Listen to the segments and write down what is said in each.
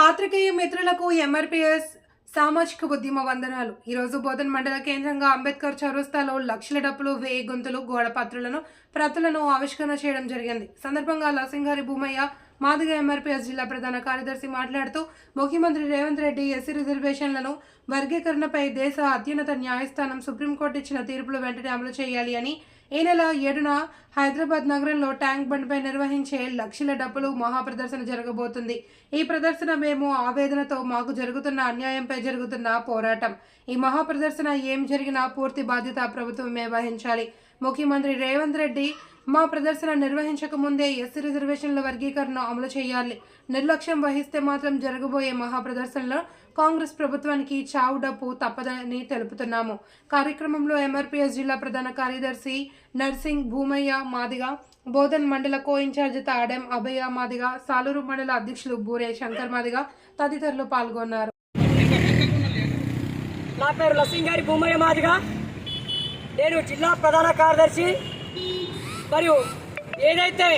పాత్రికేయ మిత్రులకు ఎంఆర్పిఎస్ సామాజిక ఉద్యమ వందనాలు. ఈరోజు బోధన్ మండల కేంద్రంగా అంబేద్కర్ చౌరస్తాలో లక్షల డప్పులు వేయి గొంతులు గోడపత్రులను ప్రతులను ఆవిష్కరణ చేయడం జరిగింది. సందర్భంగా లసింగారి భూమయ్య మాదిగ ఎంఆర్పిఎస్ జిల్లా ప్రధాన కార్యదర్శి మాట్లాడుతూ ముఖ్యమంత్రి రేవంత్ రెడ్డి ఎస్సీ రిజర్వేషన్లను వర్గీకరణపై దేశ అత్యున్నత న్యాయస్థానం సుప్రీంకోర్టు ఇచ్చిన తీర్పులు వెంటనే అమలు చేయాలి అని ఈ నెల ఏడున హైదరాబాద్ నగరంలో ట్యాంక్ బండ్పై నిర్వహించే లక్షల డబ్బులు మహాప్రదర్శన జరగబోతుంది. ఈ ప్రదర్శన మేము ఆవేదనతో మాకు జరుగుతున్న అన్యాయంపై జరుగుతున్న పోరాటం. ఈ మహాప్రదర్శన ఏం జరిగినా పూర్తి బాధ్యత ప్రభుత్వమే వహించాలి. ముఖ్యమంత్రి రేవంత్ రెడ్డి మా ప్రదర్శన నిర్వహించక ముందే ఎస్సీ రిజర్వేషన్ల వర్గీకరణ అమలు చేయాలి. నిర్లక్ష్యం వహిస్తే మాత్రం జరగబోయే మహాప్రదర్శనలో కాంగ్రెస్ ప్రభుత్వానికి చావు డప్పు తప్పదని తెలుపుతున్నాము. కార్యక్రమంలో ఎంఆర్పీఎస్ జిల్లా ప్రధాన కార్యదర్శి నర్సింగ్ భూమయ్య మాదిగ బోధన్ మండల కో ఇన్ఛార్జ్ తాడెం అభయ మాదిగ సాలూరు మండల అధ్యక్షులు బూరే శంకర్ మాదిగ తదితరులు పాల్గొన్నారు. నా పేరు లసింగారి భూమయ్య మాదిగా. నేను జిల్లా ప్రధాన కార్యదర్శి మరియు ఏదైతే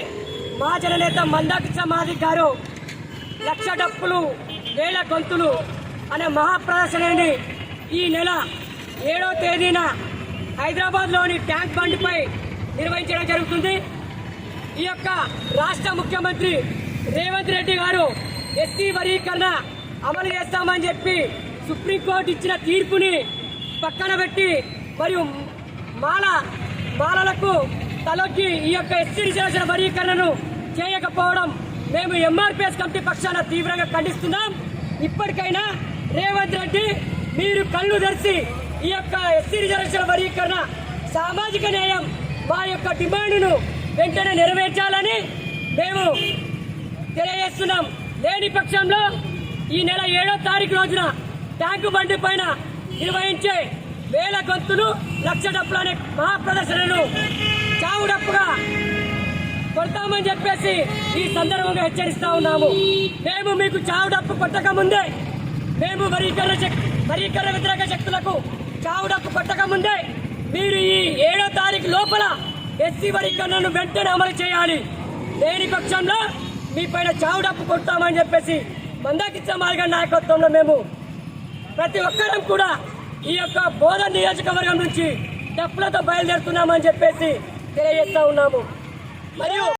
మా జననేత మందాకృష్ణ మాది గారు లక్ష డప్పులు వేల గొంతులు అనే మహాప్రదర్శనని ఈ నెల ఏడో తేదీన హైదరాబాద్లోని ట్యాంక్ బండ్పై నిర్వహించడం జరుగుతుంది. ఈ యొక్క రాష్ట్ర ముఖ్యమంత్రి రేవంత్ రెడ్డి గారు ఎస్సీ వర్గీకరణ అమలు చేస్తామని చెప్పి సుప్రీంకోర్టు ఇచ్చిన తీర్పుని పక్కన పెట్టి మరియు మాల మాలలకు తలొగ్గి ఈ యొక్క ఎస్సీ రిజర్వేషన్ వర్గీకరణను చేయకపోవడం మేము ఎంఆర్పిఎస్ కమిటీ పక్షాన తీవ్రంగా ఖండిస్తున్నాం. ఇప్పటికైనా రేవంత్ రెడ్డి మీరు కళ్ళు తెరిచి ఈ యొక్క ఎస్సీ రిజర్వేషన్ వర్గీకరణ సామాజిక న్యాయం మా యొక్క డిమాండ్ను వెంటనే నెరవేర్చాలని మేము తెలియజేస్తున్నాం. లేని పక్షంలో ఈ నెల ఏడో తారీఖు రోజున ట్యాంకు బండి పైన నిర్వహించే వేల గొంతులు లక్ష డబ్బులు అనే మహాప్రదర్శనను ఉడప్పుగా కొడతామని చెప్పేసి ఈ సందర్భంగా హెచ్చరిస్తా ఉన్నాము. మేము మీకు చావుడప్పు కొట్టకముందే కొట్టక ముందే మేము వరీకరణ శక్- వరీకరణ వ్యతిరేక శక్తులకు చావుడప్పు కొట్టకముందే కొట్టక ముందే మీరు ఈ ఏడో తారీఖు లోపల ఎస్సీ వరీకరణను వెంటనే అమలు చేయాలి. లేని పక్షంలో మీ పైన చావుడప్పు కొడతామని చెప్పేసి మందాకిచ్చ మార్గ నాయకత్వంలో మేము ప్రతి ఒక్కరం కూడా ఈ యొక్క బోధ నియోజకవర్గం నుంచి డప్పులతో బయలుదేరుతున్నామని చెప్పేసి తెలియజేస్తా ఉన్నాము. మరియు